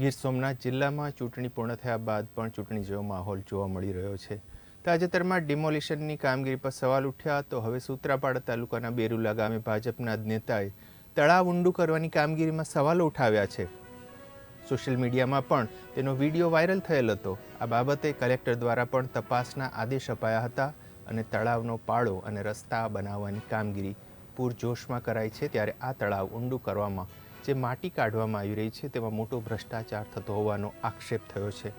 ગીર સોમનાથ જિલ્લામાં ચૂંટણી પૂર્ણ થયા બાદ પણ ચૂંટણી જેવો માહોલ જોવા મળી રહ્યો છે. તાજેતરમાં ડિમોલિશનની કામગીરી પર સવાલ ઉઠ્યા તો હવે સૂત્રાપાડા તાલુકાના બેરુલા ગામે ભાજપના નેતાએ તળાવ ઊંડું કરવાની કામગીરીમાં સવાલો ઉઠાવ્યા છે. સોશિયલ મીડિયામાં પણ તેનો વીડિયો વાયરલ થયેલ હતો. આ બાબતે કલેક્ટર દ્વારા પણ તપાસના આદેશ અપાયા હતા અને તળાવનો પાળો અને રસ્તા બનાવવાની કામગીરી પૂરજોશમાં કરાઈ છે ત્યારે આ તળાવ ઊંડું કરવામાં જે માટી કાઢવામાં આવી રહી છે તેમાં મોટો ભ્રષ્ટાચાર થતો હોવાનો આક્ષેપ થયો છે.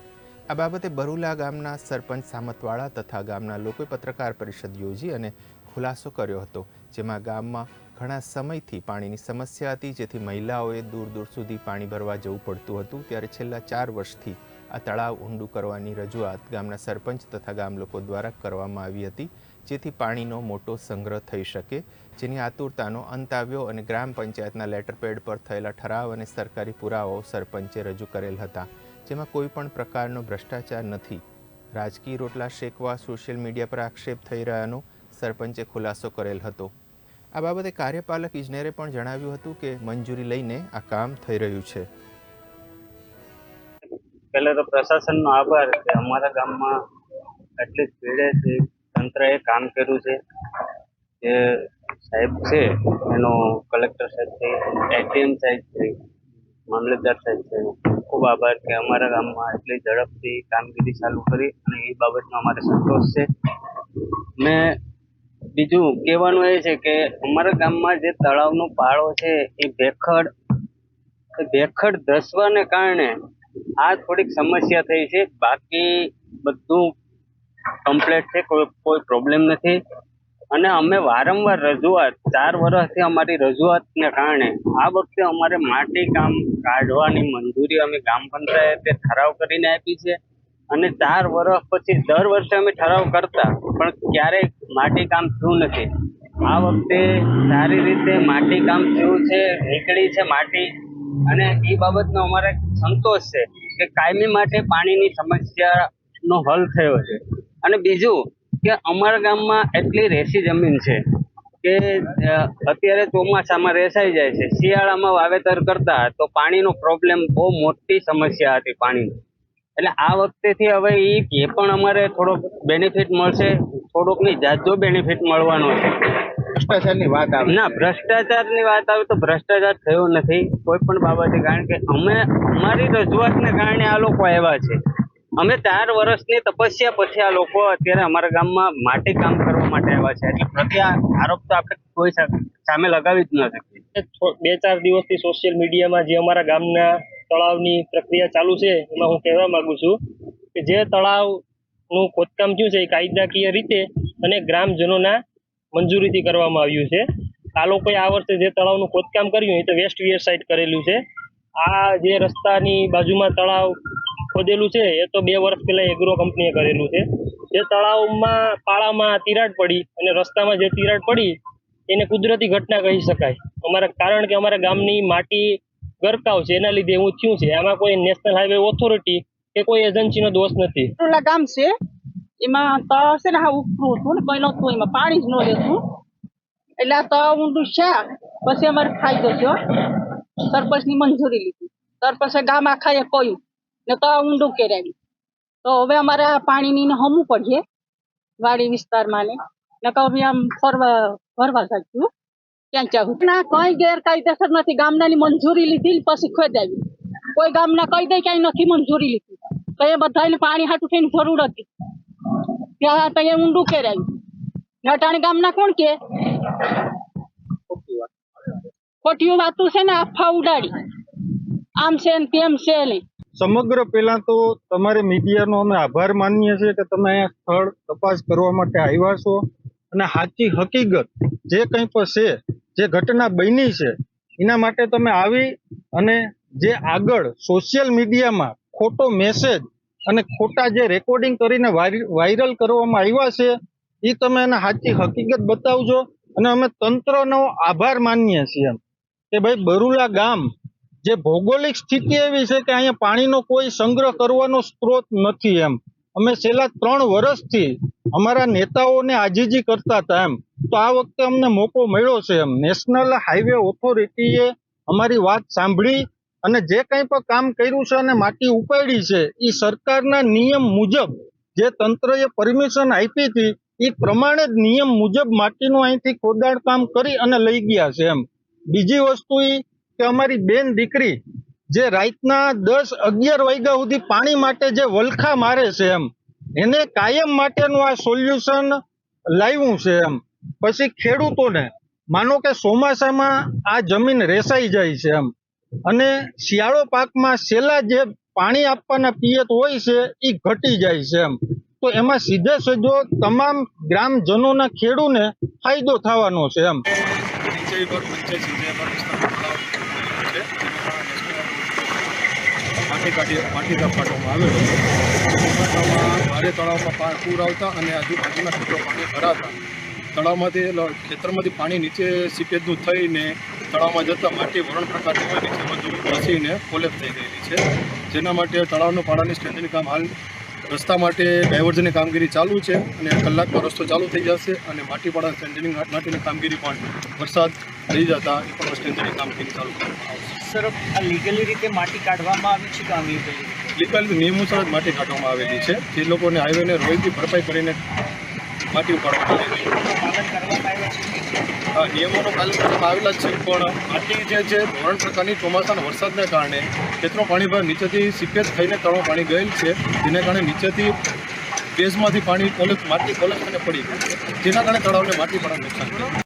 આ બાબતે બરુલા ગામના સરપંચ સામતવાળા તથા ગામના લોકોએ પત્રકાર પરિષદ યોજી અને ખુલાસો કર્યો હતો, જેમાં ગામમાં ઘણા સમયથી પાણીની સમસ્યા હતી, જેથી મહિલાઓએ દૂર દૂર સુધી પાણી ભરવા જવું પડતું હતું, ત્યારે છેલ્લા ચાર વર્ષથી આ તળાવ ઊંડું કરવાની રજૂઆત ગામના સરપંચ તથા ગામ લોકો દ્વારા કરવામાં આવી હતી, જેથી પાણીનો મોટો સંગ્રહ થઈ શકે, જેની આતુરતાનો અંત આવ્યો અને ગ્રામ પંચાયતના લેટરપેડ પર થયેલા ઠરાવ અને સરકારી પુરાવાઓ સરપંચે રજૂ કરેલ હતા, જેમાં કોઈ પણ પ્રકારનો ભ્રષ્ટાચાર નથી. રાજકીય રોટલા શેકવા, સોશિયલ મીડિયા પર આક્ષેપ થઈ રહ્યાનો સરપંચે ખુલાસો કરેલ હતો. આ બાબતે કાર્યપાલક ઇજનેરે પણ જણાવ્યું હતું કે મંજૂરી લઈને આ કામ થઈ રહ્યું છે. પહેલા તો પ્રશાસનનો આભાર કે અમારા ગામમાં આટલી સ્પીડેથી તંત્રએ કામ કર્યું છે. જે સાહેબ છે, એનો કલેક્ટર સાહેબ છે, એટીએમ સાહેબ છે, મામલતદાર સાહેબ છે ખૂબ આભાર કે અમારા ગામમાં એટલી ઝડપથી કામગીરી ચાલુ કરી અને એ બાબતનો અમારે સંતોષ છે. ને બીજું કહેવાનું એ છે કે અમારા ગામમાં જે તળાવનો પાળો છે, એ ભેખડ ભેખડ ધસવાને કારણે આ થોડીક સમસ્યા થઈ છે. બાકી બધું કમ્પ્લેટ છે. કોઈ કોઈ પ્રોબ્લેમ નથી. અને અમે વારંવાર રજૂઆત, ચાર વર્ષથી અમારી રજૂઆતને કારણે આ વખતે અમારે માટી કામ કાઢવાની મંજૂરી અમે ગ્રામ પંચાયતે ઠરાવ કરીને આપી છે. અને ચાર વર્ષ પછી દર વર્ષે અમે ઠરાવ કરતા, પણ ક્યારેય માટી કામ થયું નથી. આ વખતે સારી રીતે માટી કામ થયું છે, નીકળી છે માટી. અને એ બાબતનો અમારે સંતોષ છે કે કાયમી માટે પાણીની સમસ્યાનો હલ થયો છે. અને બીજું કે અમારા ગામમાં એટલી રેસી જમીન છે કે અત્યારે ચોમાસામાં રેસાઈ જાય છે. શિયાળામાં વાવેતર કરતા તો પાણીનો પ્રોબ્લેમ બહુ મોટી સમસ્યા હતી પાણીની. એટલે આ વખતેથી હવે એ પણ અમારે થોડોક બેનિફિટ મળશે. થોડોકની જાજો બેનિફિટ મળવાનો છે. ભ્રષ્ટાચારની વાત આવે ના ભ્રષ્ટાચારની વાત આવે તો ભ્રષ્ટાચાર થયો નથી કોઈ પણ બાબતે કારણ કે અમે અમારી રજૂઆતને કારણે આ લોકો આવ્યા છે. અમે ચાર વર્ષની તપસ્યા પછી આ લોકો અત્યારે અમારા ગામમાં માટી કામ કરવા માટે આવ્યા છે. એટલે પ્રતિ આરોપ તો આપણે કોઈ સામે લગાવી જ ન શકીએ. બે ચાર દિવસથી સોશિયલ મીડિયામાં જે અમારા ગામના તળાવની પ્રક્રિયા ચાલુ છે એમાં હું કહેવા માંગુ છું કે જે તળાવનું ખોદકામ થયું છે એ કાયદાકીય રીતે અને ગ્રામજનોના મંજૂરીથી કરવામાં આવ્યું છે. આ લોકોએ આ વર્ષે જે તળાવનું ખોદકામ કર્યું એ તો વેસ્ટ વિયર સાઈડ કરેલું છે. આ જે રસ્તાની બાજુમાં તળાવ ખોદેલું છે, એ તો બે વર્ષ પહેલા એગ્રો કંપનીએ કરેલું છે. જે તળાવમાં પાળામાં તિરાડ પડી અને રસ્તામાં જે તિરાડ પડી, એને કુદરતી ઘટના કહી શકાય. અમારા કારણ કે અમારા ગામની માટી ગરકાવ છે, એના લીધે એવું થયું છે. એમાં કોઈ નેશનલ હાઈવે ઓથોરિટી કે કોઈ એજન્સીનો દોષ નથી. ગામ છે? એમાં તળ છે ને હા ઉપરું હતું ને પહેલો હતું એમાં, પાણી જ ન રહેતું. એટલે આ તળ ઊંડું છે. પછી અમારે ફાયદો થયો સરપંચની મંજૂરી લીધી. સરપંચે ગામ આખાએ કહ્યું ને તળ ઊંડું કરાવ્યું તો હવે અમારે આ પાણીની ને હમવું પડીએ વાડી વિસ્તારમાં ને. નકર અમે આમ ફરવા ફરવા જાગ્યું ત્યાં ચાહું ના, કઈ ગેરકાયદેસર નથી. ગામનાની મંજૂરી લીધી પછી પછી ખોદાવી કોઈ ગામના કહી દે ક્યાંય નથી મંજૂરી લીધી. તો એ બધાને પાણી હાટું થઈને જરૂર હતી. ત્યાં તો એ ઊંડું કેરાયું. નટાણી ગામના કોણ કે? ખોટી વાતું છે ને, આફા ઉડાડી. આમ છે ને તેમ છે ને. સમગ્ર પહેલા તો તમારે મીડિયાનો અમે આભાર માનીએ છીએ કે તમે અહીંયા સ્થળ તપાસ કરવા માટે આવ્યા છો. અને સાચી હકીકત જે કંઈ પણ છે, જે ઘટના બની છે, એના માટે તમે આવી અને જે આગળ સોશિયલ મીડિયામાં ખોટો મેસેજ અને ખોટા જે રેકોર્ડિંગ કરીને વાયર- વાયરલ કરવામાં આવ્યા છે એ તમે એને સાચી હકીકત બતાવજો અને અમે તંત્રનો આભાર માનીએ છીએ એમ. કે ભાઈ બરુલા ગામ, જે ભૌગોલિક સ્થિતિ એવી છે કે અહીંયા પાણીનો કોઈ સંગ્રહ કરવાનો સ્ત્રોત નથી એમ. અમે છેલ્લા ત્રણ વર્ષથી અમારા નેતાઓને આજીજી કરતા હતા એમ. તો આ વખતે અમને મોકો મળ્યો છે એમ. નેશનલ હાઈવે ઓથોરિટીએ અમારી વાત સાંભળી અને જે કંઈ પણ કામ કર્યું છે અને માટી ઉપાડી છે એ સરકારના નિયમ મુજબ જે તંત્રએ પરમિશન આપી હતી એ પ્રમાણે જ નિયમ મુજબ માટીનું અહીંથી ખોદાણ કામ કરી અને લઈ ગયા છે એમ. બીજી વસ્તુ એ કે અમારી બેન દીકરી જે રાતના દસ અગિયાર વાગ્યા સુધી પાણી માટે જે વલખા મારે છે એમ, એને કાયમ માટેનું આ સોલ્યુશન લાવ્યું છે એમ. પછી ખેડૂતોને, માનો કે ચોમાસામાં આ જમીન રેસાઈ જાય છે એમ. અને શિયાળો પાકમાં છેલ્લા જે પાણી આપવાના પિયત હોય છે એ ઘટી જાય છે એમ. તો એમાં સીધે સીધો તમામ ગ્રામજનોના ખેડૂને ફાયદો થવાનો છે એમ. તળાવમાં પા- પૂર આવતા અને પાણી ભરાતા. તળાવમાંથી ખેતરમાંથી પાણી નીચે સીપેજનું થઈને તળાવમાં જતાં માટી વરણ પ્રકારની હોય નીચે બધું ધસીને કોલેપ થઈ ગયેલી છે. જેના માટે તળાવનું પાણાની સ્ટ્રેન્થની કામ હાલ રસ્તા માટે ડાયવર્ઝનની કામગીરી ચાલુ છે અને કલાકમાં રસ્તો ચાલુ થઈ જશે અને માટીપાડા સ્ટ્રેન્થનિંગ માટીની કામગીરી પણ વરસાદ થઈ જતા એ પણ સ્ટ્રેન્થની કામગીરી ચાલુ કરવામાં આવશે. સર આ લીગલી રીતે માટી કાઢવામાં આવી છે કે અનલીગલી લીગલ નિયમોસર માટી કાઢવામાં આવેલી છે. જે લોકોને હાઈવેને રોયલથી ભરપાઈ કરીને માટી ઉપાડવામાં આવી રહી છે પાલન કરવામાં આવ્યા છે આ નિયમોનું પાલન કરવામાં આવેલા છે, પણ આટલી જે છે, ધોરણ પ્રકારની ચોમાસાના વરસાદને કારણે ખેતરો પાણી ભર નીચેથી સીપેજ થઈને તળો પાણી ગયેલ છે. જેના કારણે નીચેથી બેઝમાંથી પાણી કોલેજ માટી કોલેજ પડી ગયું છે. જેના કારણે તળાવને માટી પણ નુકસાન થયું